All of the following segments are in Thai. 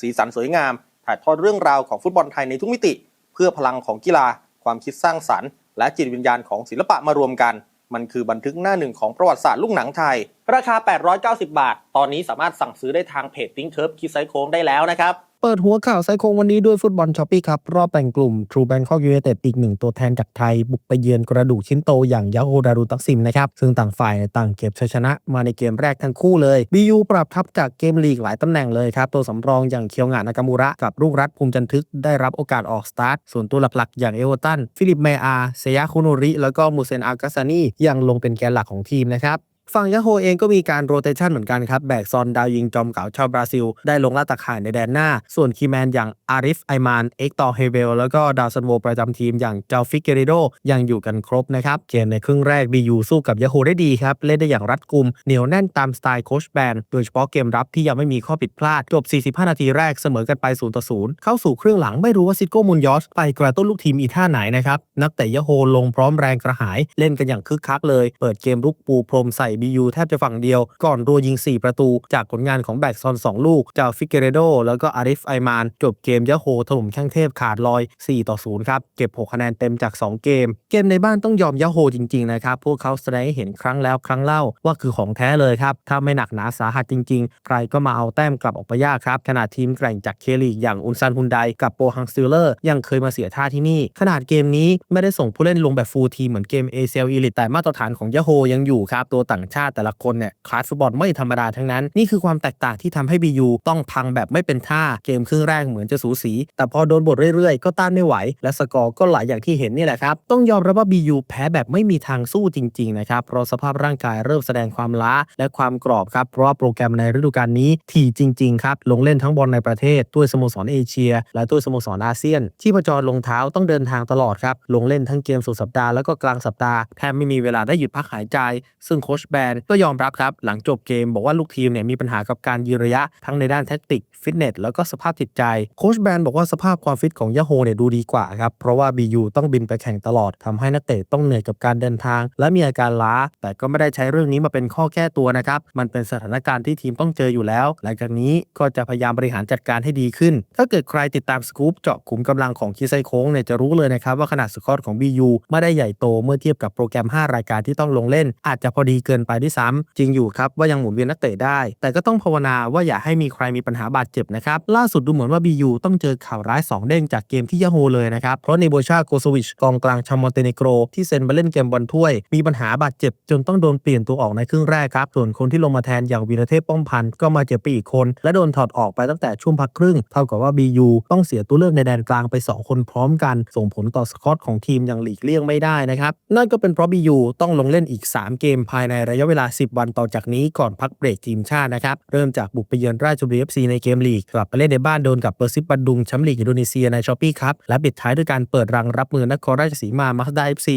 สีสันสวยงาม ถ่ายทอดเรื่องราวของฟุตบอลไทยในทุกมิติ เพื่อพลังของกีฬา ความคิดสร้างสรรค์ และจิตวิญญาณของศิลปะมารวมกัน มันคือบันทึกหน้าหนึ่งของประวัติศาสตร์ลูกหนังไทย ราคา 890 บาท ตอนนี้สามารถสั่งซื้อได้ทางเพจติ้งเทิร์ฟคิดไซโค้งได้แล้วนะครับ เปิดหัวข่าวไซโคงวันนี้ด้วยฟุตบอลช้อปปี้ครับ รอบแบ่งกลุ่ม True Bangkok United อีกหนึ่งตัวแทนจากไทย บุกไปเยือนกระดูกชิ้นโตอย่างยาโฮดารุตักซิมนะครับ ซึ่งต่างฝ่ายต่างเก็บชัยชนะมาในเกมแรกทั้งคู่เลย BU ปรับทับจากเกมลีกหลายตำแหน่งเลยครับ ตัวสำรองอย่างเคียวงานนากามูระกับรุ่งรัตภูมิจันทึกได้รับโอกาสออกสตาร์ทส่วนตัวหลักๆ อย่างเอเวอร์ตันฟิลิปเมอาเซยาคุโนริแล้วก็มูเซนอากาซานียังลงเป็นแกนหลักของทีมนะครับ ฝั่งยาโฮเองก็มีการโรเตชันเหมือนกันครับ แบกซอนดาวยิงจอมเก่าชาวบราซิล ได้ลงลาดตะข่ายในแดนหน้า ส่วนคีแมนอย่างอาริฟไอมาน เอ็กตอร์เฮเบล แล้วก็ดาวซันโวประจำทีมอย่างเจ้าฟิกเกเรโดยังอยู่กันครบนะครับ เกมในครึ่งแรกบียูสู้กับยาโฮได้ดีครับ เล่นได้อย่างรัดกุม เหนียวแน่นตามสไตล์โคชแบนโดยเฉพาะเกมรับที่ยังไม่มีข้อผิดพลาด จบ 45 นาทีแรกเสมอกันไป0ต่อ0เข้าสู่ครึ่งหลังไม่รู้ว่าซิโก้มุนยอสไปกระตุ้นลูกทีมอีท่าไหนนะครับนักเตะยาโฮลงพร้อมแรงกระหาย เล่นกันอย่างคึกคักเลย เปิดเกมลุกปูพรมใส่บียูแทบจะฝั่งเดียว ก่อนรัวยิง 4 ประตูจากผลงานของแบ็กซอน 2 ลูก จากฟิกเกเรโด แล้วก็อาริฟไอมาน จบเกมยะโฮถล่มแข้งเทพขาดลอย 4 ต่อ 0 ครับ เก็บ 6 คะแนนเต็มจาก 2 เกม เกมในบ้านต้องยอมยะโฮจริง ๆ นะครับ พวกเขาแสดงให้เห็นครั้งแล้วครั้งเล่าว่าคือของแท้เลยครับ ถ้าไม่หนักหนาสาหัสจริง ๆ ใครก็มาเอาแต้มกลับออกไปยากครับขนาดทีมแกร่งจากเคลีกอย่างอุนซันฮุนไดกับโปฮังซิลเลอร์ยังเคยมาเสียท่าที่นี่ ขนาดเกมนี้ไม่ได้ส่งผู้เล่นลงแบบฟูลทีมเหมือนเกม ACL Elite แต่มาตรฐานของยะโฮยังอยู่ครับตัวต่างชาติแต่ละคนเนี่ยคลาสฟุตบอลไม่ธรรมดาทั้งนั้น นี่คือความแตกต่างที่ทำให้ BU ต้องพังแบบไม่เป็นท่าเกมครึ่งแรกเหมือนจะสูสี แต่พอโดนบทเรื่อยๆ ก็ต้านไม่ไหว และสกอร์ก็ไหลอย่างที่เห็นนี่แหละครับ ต้องยอมรับว่า BU แพ้แบบไม่มีทางสู้จริงๆนะครับเพราะสภาพร่างกายเริ่มแสดงความล้าและความกรอบครับเพราะโปรแกรมในฤดูกาลนี้ถี่จริงๆครับลงเล่นทั้งบอลในประเทศด้วยสโมสรเอเชีย และด้วยสโมสรอาเซียน ที่ประจรลงเท้าต้องเดินทางตลอดครับลงเล่นทั้งเกมสุดสัปดาห์แล้วก็กลางสัปดาห์แทบไม่มีเวลาได้หยุดพักหายใจ ซึ่งโคชแบนก็ยอมรับครับ หลังจบเกมบอกว่าลูกทีมเนี่ยมีปัญหากับการยืนระยะทั้งในด้านแทคติกฟิตเนสแล้วก็สภาพจิตใจ โค้ชแบนบอกว่าสภาพความฟิตของยาโฮเนี่ยดูดีกว่าครับ เพราะว่า BU ต้องบินไปแข่งตลอดทำให้นักเตะต้องเหนื่อยกับการเดินทาง และมีอาการล้า แต่ก็ไม่ได้ใช้เรื่องนี้มาเป็นข้อแก้ตัวนะครับ มันเป็นสถานการณ์ที่ทีมต้องเจออยู่แล้ว หลังจากนี้ก็จะพยายามบริหารจัดการให้ดีขึ้น ถ้าเกิดใครติดตามสกู๊ปเจาะขุมกำลังของคิไซโค้งเนี่ยจะรู้เลยนะครับว่าขนาดสกอตของ BU ไม่ได้ใหญ่โตเมื่อเทียบกับโปรแกรม 5 รายการที่ต้องลงเล่น อาจจะพอดีเกินไปด้วยซ้ำจริงอยู่ครับว่ายังหมุนเวียนนักเตะได้ แต่ก็ต้องภาวนาว่าอย่าให้มีใครมีปัญหาบาดเจ็บนะครับล่าสุดดูเหมือนว่า BU ต้องเจอข่าวร้าย 2 เด้งจากเกมที่ยาโฮเลยนะครับเพราะเนโบชาโกโซวิชกองกลางชาวมอนเตเนโกรที่เซ็นมาเล่นเกมบอลถ้วย มีปัญหาบาดเจ็บ จนต้องโดนเปลี่ยนตัวออกในครึ่งแรกครับส่วนคนที่ลงมาแทนอย่างวีรเทพป้อมพันธ์ก็มาเจ็บไปอีกคน และโดนถอดออกไปตั้งแต่ช่วงพักครึ่ง เท่ากับว่า BU ต้องเสียตัวเลือกในแดนกลางไป 2 คนพร้อมกัน ส่งผลต่อสกอตของทีมอย่างหลีกเลี่ยงไม่ได้นะครับนั่นก็เป็นเพราะ BU ต้องลงเล่นอีก 3 เกมภายในระยะยะเวลา 10 วันต่อจากนี้ก่อนพักเบรกทีมชาตินะครับ เริ่มจากบุกไปเยือนราชบุรี FC ในเกมลีก กลับไปเล่นในบ้านโดนกับเปอร์ซิปบันดุงแชมป์ลีกอินโดนีเซียในชอปปี้ครับและปิดท้ายด้วยการเปิดรังรับมือนครราชสีมามาสด้า FC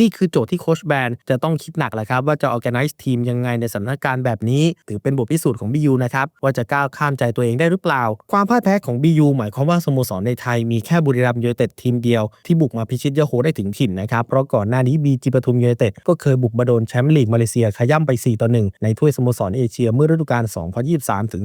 นี่คือโจทย์ที่โค้ชแบนจะต้องคิดหนักแหละครับว่าจะ organize ทีมยังไงในสถานการณ์แบบนี้ ถือเป็นบทพิสูจน์ของ BU นะครับว่าจะก้าวข้ามใจตัวเองได้หรือเปล่า ความพ่ายแพ้ของ BU หมายความว่าสโมสรในไทยมีแค่บุรีรัมย์ยูไนเต็ดทีมเดียวที่บุกมาพิชิตยโฮได้ถึงถิ่นนะครับเพราะก่อนหน้านี้ BG ปทุมยูไนเต็ดก็เคยบุกมาโดนแชมป์ลีกมาเลเซียขย่ำไป 4 ต่อ 1 ในถ้วยสโมสรเอเชียเมื่อฤดูกาล 2023 ถึง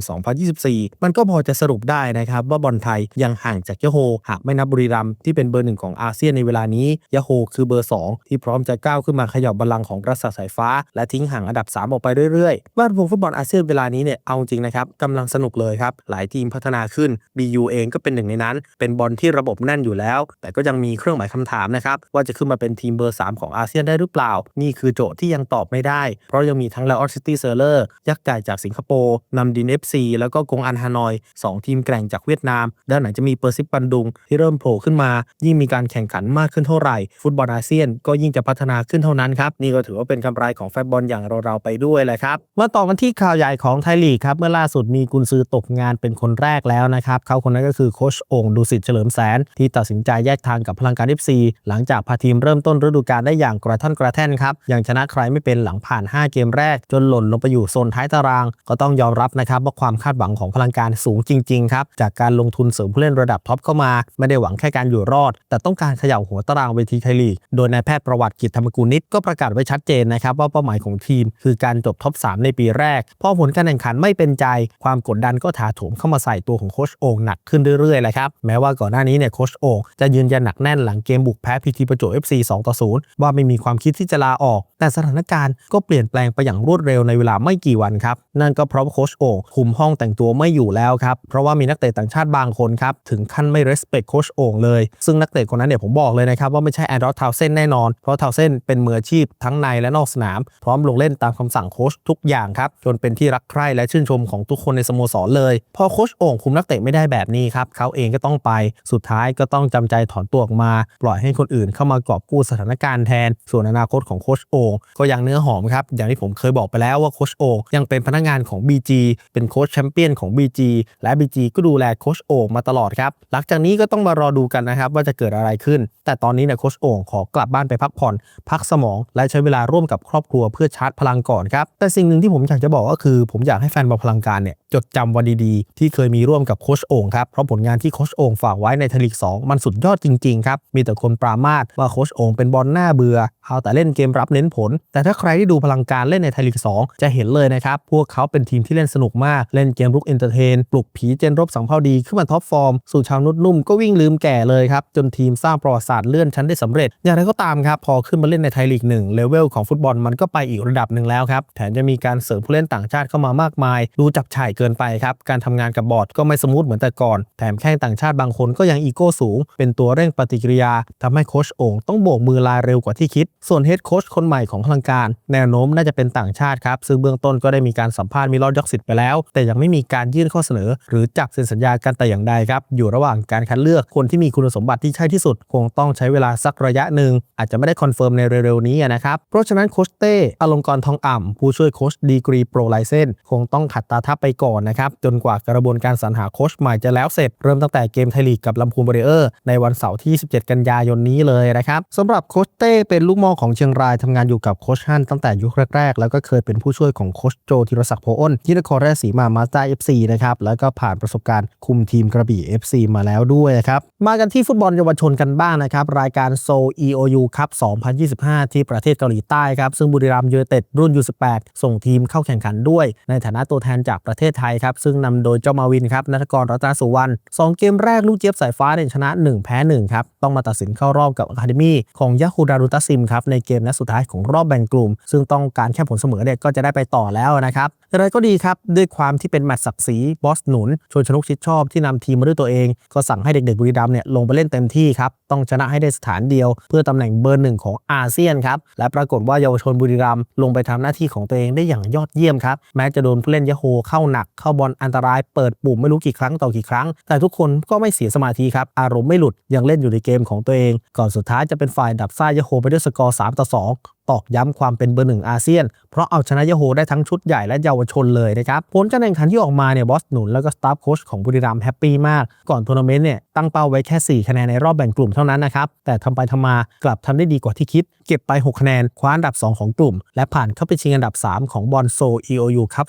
2024 มันก็พอจะสรุปได้นะครับ ว่าบอลไทยยังห่างจากยาโฮ หากไม่นับบุรีรัมย์ที่เป็นเบอร์หนึ่งของอาเซียนในเวลานี้ยาโฮคือเบอร์ 2 ที่พร้อมจะก้าวขึ้นมาขยับบัลลังก์ของกระแสสายฟ้า และทิ้งห่างอันดับ 3 ออกไปเรื่อยๆบ้านวงฟุตบอลอาเซียนเวลานี้เนี่ยเอาจริงนะครับกำลังสนุกเลยครับหลายทีมพัฒนาขึ้น BU เองก็เป็นหนึ่งในนั้น เป็นบอลที่ระบบแน่นอยู่แล้ว แต่ก็ยังมีเครื่องหมายคำถามนะครับว่าจะขึ้นมาเป็นทีมเบอร์ 3 ของอาเซียนได้หรือเปล่า นี่คือโจทย์ที่ยังตอบไม่ได้เพราะยังมีทั้ง l a o s City s e r l e r ยักษ์ใหญ่จากสิงคโปร์นำดิน FC แล้วก็กงอันฮานอย 2 ทีมแกร่งจากเวียดนาม ด้านไหนจะมีเปอร์ซิปปันดุงที่เริ่มโผล่ขึ้นมา ยิ่งมีการแข่งขันมากขึ้นเท่าไหร่ ฟุตบอลอาเซียนก็ยิ่งจะพัฒนาขึ้นเท่านั้นครับ นี่ก็ถือว่าเป็นกำไรของแฟนบอลอย่างเราๆไปด้วยแหละครับมาต่อกันที่ข่าวใหญ่ของไทยลีกครับเมื่อล่าสุดมีกุนซือตกงานเป็นคนแรกแล้วนะครับเขาคนนั้นก็คือโคชโอ่งดุสิตเฉลิมแสน ที่ตัดสินใจแยกทางกับพลังการ FC หลังจากพาทีมเริ่มต้นฤดูกาลได้อย่างกระท่อนกระแท่นครับยังชนะใครไม่เป็นหลังผ่าน5 เกมแรก จนหล่นลงไปอยู่โซนท้ายตาราง ก็ต้องยอมรับนะครับว่าความคาดหวังของพลังการสูงจริงๆครับจากการลงทุนเสริมผู้เล่นระดับท็อปเข้ามา ไม่ได้หวังแค่การอยู่รอด แต่ต้องการเขย่าหัวตารางเวทีไทยลีกโดยนายแพทย์ประวัติกิจธรรมกุลนิตก็ประกาศไว้ชัดเจนนะครับว่าเป้าหมายของทีม คือการจบท็อป 3 ในปีแรกพอผลการแข่งขันไม่เป็นใจ ความกดดันก็ถาโถมเข้ามาใส่ตัวของโคชโอ่งหนักขึ้นเรื่อยๆเลยครับแม้ว่าก่อนหน้านี้เนี่ยโคชโอ่งจะยืนยันหนักแน่นหลังเกมบุกแพ้พีทีประจวบ FC 2ต่อ0ว่าไม่มีความคิดที่จะลาออกแต่สถานการณ์ก็เปลี่ยนแปลงไปอย่างรวดเร็วในเวลาไม่กี่วันครับ นั่นก็เพราะโคชโอ่งคุมห้องแต่งตัวไม่อยู่แล้วครับ เพราะว่ามีนักเตะต่างชาติบางคนครับ ถึงขั้นไม่ respect โคชโอ่งเลย ซึ่งนักเตะคนนั้นเนี่ยผมบอกเลยนะครับ ว่าไม่ใช่แอนดรอสทาวเซนแน่นอน เพราะทาวเซนเป็นมืออาชีพทั้งในและนอกสนาม พร้อมลงเล่นตามคำสั่งโคชทุกอย่างครับ จนเป็นที่รักใคร่และชื่นชมของทุกคนในสโมสรเลย พอโคชโอ่งคุมนักเตะไม่ได้แบบนี้ครับเขาเองก็ต้องไป สุดท้ายก็ต้องจำใจถอนตัวออกมา ปล่อยให้คนอื่นเข้ามากอบกู้สถานการณ์แทน ส่วนอนาคตของโคชโอ่งก็ยังเนื้อหอมครับ อย่างที่ผมเคยบอกไปแล้วว่าโคชโอ่งยังเป็นพนักงานของ BG เป็นโค้ชแชมเปี้ยนของ BG และ BG ก็ดูแลโคชโอ่งมาตลอดครับ หลังจากนี้ก็ต้องมารอดูกันนะครับว่าจะเกิดอะไรขึ้น แต่ตอนนี้เนี่ยโคชโอ่งขอกลับบ้านไปพักผ่อน พักสมอง และใช้เวลาร่วมกับครอบครัวเพื่อชาร์จพลังก่อนครับแต่สิ่งหนึ่งที่ผมอยากจะบอกก็คือ ผมอยากให้แฟนบอลพลังการเนี่ยจดจำวันดีๆ ที่เคยมีร่วมกับโคชโอ่งครับเพราะผลงานที่โคชโอ่งฝากไว้ในทลีก2มันสุดยอดจริงๆครับมีแต่คนปรามาสว่าโคชโอ่งเป็นบอลหน้าเบื่อเอาแต่เล่นเกมรับเน้นผล แต่ถ้าใครที่ดูพลังการเล่นในไทยลีก 2 จะเห็นเลยนะครับ พวกเขาเป็นทีมที่เล่นสนุกมาก เล่นเกมรุกเอนเตอร์เทน ปลุกผีเจนรบสังเภาดีขึ้นมาท็อปฟอร์ม สู่ชาวนุดนุ่มก็วิ่งลืมแก่เลยครับ จนทีมสร้างประวัติศาสตร์เลื่อนชั้นได้สำเร็จ อย่างไรก็ตามครับ พอขึ้นมาเล่นในไทยลีกหนึ่งเลเวลของฟุตบอลมันก็ไปอีกระดับหนึ่งแล้วครับ แถมจะมีการเสริมผู้เล่นต่างชาติเข้ามามากมาย ดูจับฉ่ายเกินไปครับ การทำงานกับบอร์ดก็ไม่สมูทเหมือนแต่ก่อน แถมแข้งต่างชาติบางคนก็ยังอีโก้สูง เป็นตัวเร่งปฏิกิริยาทำให้โค้ชโอ่งต้องโบกมือลาเร็วกว่าที่คิด ส่วนเฮดโค้ชคนใหม่ของพลังการแนวโน้มน่าจะเป็นต่างชาติครับ ซึ่งเบื้องต้นก็ได้มีการสัมภาษณ์มิลอดยอกสิทธิ์ไปแล้ว แต่ยังไม่มีการยื่นข้อเสนอ หรือจับเซ็นสัญญากันแต่อย่างใดครับ อยู่ระหว่างการคัดเลือกคนที่มีคุณสมบัติที่ใช่ที่สุด คงต้องใช้เวลาสักระยะหนึ่ง อาจจะไม่ได้คอนเฟิร์มในเร็วๆนี้นะครับเพราะฉะนั้นโคชเต้อลงกรทองอ่ำผู้ช่วยโคชดีกรีโปรไลเซนคงต้องขัดตาทับไปก่อนนะครับจนกว่ากระบวนการสรรหาโคชใหม่จะแล้วเสร็จเริ่มตั้งแต่เกมไทยลีกกับลำพูนบริเออร์ในวันเสาร์ที่ 17 กันยายนนี้เลยนะครับสำหรับโคชเต้เป็นลูกมอของเชียงรายทำงานอยู่กับโคชฮั่นตั้งแต่ยุคแรก ๆ แล้วก็เคยเป็นผู้ช่วยของโคชโจธีรศักดิ์โพอ้นที่นครราชสีมามาสเตอร์เอฟซีนะครับแล้วก็ผ่านประสบการณ์คุมทีมกระบี่ FC มาแล้วด้วยนะครับมากันที่ฟุตบอลเยาวชนกันบ้างนะครับรายการโซ EOU ครับ 2025 ที่ประเทศเกาหลีใต้ครับซึ่งบุรีรัมย์ยูไนเต็ดรุ่น U18 ส่งทีมเข้าแข่งขันด้วย ในฐานะตัวแทนจากประเทศไทยครับซึ่งนำโดยเจ้ามาวินครับนัทกรรัตนสุวรรณสองเกมแรกลูกเจี๊ยบสายฟ้าเนี่ยชนะ 1 แพ้1ครับต้องมาตัดสินเข้ารอบกับอะคาเดมี่ของยาคูดารุตัสซิมครับในเกมนัดสุดท้ายของรอบแบ่งกลุ่ม ซึ่งต้องการแค่ผลเสมอเนี่ยก็จะได้ไปต่อแล้วนะครับอะไรก็ดีครับ ด้วยความที่เป็นแมตช์ศักดิ์ศรีบอสหนุนชวนชนกชิดชอบที่นำทีมมาด้วยตัวเอง ก็สั่งให้เด็กๆบุรีรัมย์เนี่ยลงไปเล่นเต็มที่ครับ ต้องชนะให้ได้สถานเดียว เพื่อตำแหน่งเบอร์หนึ่งของอาเซียนครับ และปรากฏว่าเยาวชนบุรีรัมย์ลงไปทำหน้าที่ของตัวเองได้อย่างยอดเยี่ยมครับแม้จะโดนผู้เล่นยะโฮเข้าหนักเข้าบอลอันตรายเปิดปุ่มไม่รู้กี่ครั้งต่อกี่ครั้ง แต่ทุกคนก็ไม่เสียสมาธิครับอารมณ์ไม่หลุดยังเล่นอยู่ในเกมของตัวเอง ก่อนสุดท้ายจะเป็นฝ่ายดับซ่ายะโฮไปด้วยสกอร์3ต่อ2 ตอกย้ำความเป็นเบอร์หนึ่งอาเซียน เพราะเอาชนะยะโฮได้ทั้งชุดใหญ่และเยาวชนเลยนะครับ ผลการแข่งขันที่ออกมาเนี่ยบอสหนุนแล้วก็สตาฟโค้ชของบุรีรัมย์แฮปปี้มาก ก่อนทัวร์นาเมนต์เนี่ยตั้งเป้าไว้แค่ 4 คะแนนในรอบแบ่งกลุ่มเท่านั้นนะครับ แต่ทำไปทำมากลับทำได้ดีกว่าที่คิด เก็บไป 6 คะแนน คว้าอันดับ 2 ของกลุ่ม และผ่านเข้าไปชิงอันดับ 3 ของบอลโซ EOU ครับ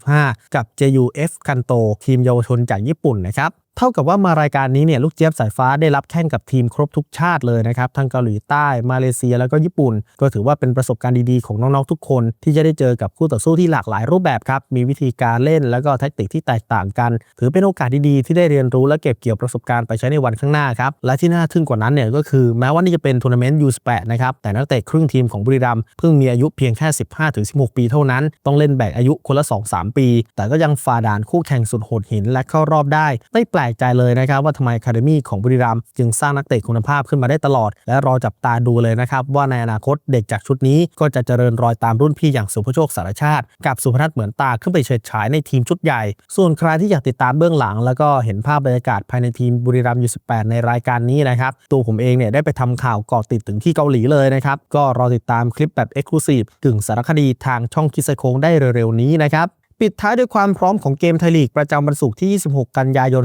2025 กับ JUF คันโตทีมเยาวชนจากญี่ปุ่นนะครับ เท่ากับว่ามารายการนี้เนี่ยลูกเจี๊ยบสายฟ้าได้รับแข่งกับทีมครบทุกชาติเลยนะครับทั้งเกาหลีใต้มาเลเซียแล้วก็ญี่ปุ่น ก็ถือว่าเป็นประสบการณ์ดีๆของน้องๆทุกคน ที่จะได้เจอกับคู่ต่อสู้ที่หลากหลายรูปแบบครับมีวิธีการเล่นแล้วก็แทคติกที่แตกต่างกัน ถือเป็นโอกาสดีๆที่ได้เรียนรู้และเก็บเกี่ยวประสบการณ์ไปใช้ในวันข้างหน้าครับและที่น่าทึ่งกว่านั้นเนี่ยก็คือแม้ว่านี่จะเป็นทัวร์นาเมนต์ U18 นะครับแต่นักเตะครึ่งทีมของบุรีรัมย์เพิ่งมีอายุเพียงแค่ 15-16 ปีเท่านั้น ต้องเล่นแบกอายุคนละ 2-3 ปี แต่ก็ยังฝ่าด่านคู่แข่งสุดโหดหินและเข้ารอบได้ไม่แปลลกใจเลยนะครับว่าทำไมคาเดมี่ของบุรีรัมย์จึงสร้างนักเตะคุณภาพขึ้นมาได้ตลอด และรอจับตาดูเลยนะครับว่าในอนาคตเด็กจากชุดนี้ก็จะเจริญรอยตามรุ่นพี่อย่างสุภโชคสารชาติ กับสุพนัทเหมือนตาขึ้นไปเฉิดฉายในทีมชุดใหญ่ ส่วนใครที่อยากติดตามเบื้องหลัง แล้วก็เห็นภาพบรรยากาศภายในทีมบุรีรัมย์ยู18ในรายการนี้นะครับตัวผมเองเนี่ยได้ไปทำข่าวเกาะติดถึงที่เกาหลีเลยนะครับก็รอติดตามคลิปแบบ e x c l u s i v e กึ่งสารคดีทางช่องคิดไซโค้งได้เร็วๆนี้นะครับ ปิดท้ายด้วยความพร้อมของเกมไทยลีกประจำวันศุกร์ที่ 26 กันยายน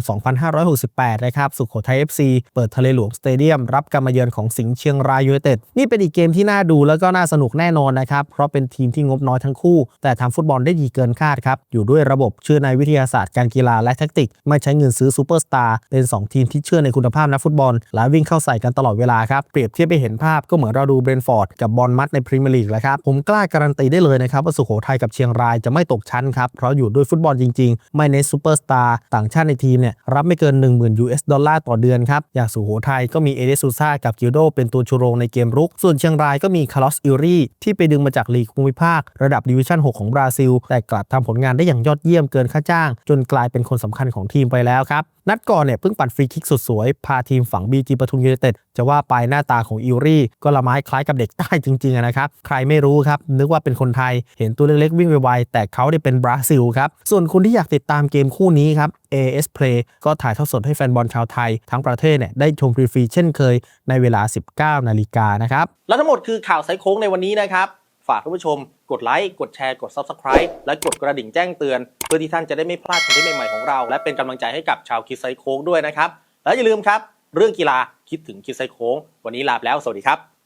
2568 นะครับสุโขทัย FC เปิดทะเลหลวงสเตเดียมรับการมาเยือนของสิงห์เชียงรายยูไนเต็ดนี่เป็นอีกเกมที่น่าดูแล้วก็น่าสนุกแน่นอนนะครับ เพราะเป็นทีมที่งบน้อยทั้งคู่ แต่ทำฟุตบอลได้ดีเกินคาดครับ อยู่ด้วยระบบเชื่อในวิทยาศาสตร์การกีฬาและแท็กติก ไม่ใช้เงินซื้อซูเปอร์สตาร์เป็น 2 ทีมที่เชื่อในคุณภาพนักฟุตบอล และวิ่งเข้าใส่กันตลอดเวลาครับเปรียบเทียบไปเห็นภาพก็เหมือนเราดูเบรนท์ฟอร์ดกับบอลมัดในพรีเมียร์ลีกแหละครับผมกล้าการันตีได้เลยนะครับว่าสุโขทัยกับเชียงรายจะไม่ตกชั้นครับเพราะอยู่ด้วยฟุตบอลจริง ๆ ไม่เน้นซูเปอร์สตาร์ต่างชาติในทีมเนี่ยรับไม่เกิน 10,000 US ดอลลาร์ต่อเดือนครับ อย่างสุโขทัยก็มีเอเดซูซากับกิลโดเป็นตัวชูโรงในเกมรุก ส่วนเชียงรายก็มีคาร์ลอสอิรีที่ไปดึงมาจากลีกภูมิภาค ระดับดิวิชั่น 6 ของบราซิล แต่กลับทำผลงานได้อย่างยอดเยี่ยมเกินค่าจ้าง จนกลายเป็นคนสำคัญของทีมไปแล้วครับนัดก่อนเนี่ยเพิ่งปัดฟรีคิกสุดสวย พาทีมฝังบีจีปทุมยูไนเต็ดจะว่าไปหน้าตาของอิรี่ ก็ละไม้คล้ายกับเด็กใต้จริงๆนะครับ ใครไม่รู้ครับ นึกว่าเป็นคนไทยเห็นตัวเล็กๆวิ่งไวๆแต่เขาได้เป็นบราซิลครับส่วนคุณที่อยากติดตามเกมคู่นี้ครับ AS Play ก็ถ่ายทอดสดให้แฟนบอลชาวไทย ทั้งประเทศเนี่ยได้ชมฟรีๆเช่นเคยในเวลา 19 นาฬิกานะครับ และทั้งหมดคือข่าวไซโค้งในวันนี้นะครับ ฝากท่านผู้ชม กดไลค์ กดแชร์ กด Subscribe และกดกระดิ่งแจ้งเตือน เพื่อที่ท่านจะได้ไม่พลาดคอนเทนต์ใหม่ๆของเรา และเป็นกำลังใจให้กับชาวคิดไซโค้งด้วยนะครับ และอย่าลืมครับ เรื่องกีฬาคิดถึงคิดไซโค้ง วันนี้ลาไปแล้ว สวัสดีครับ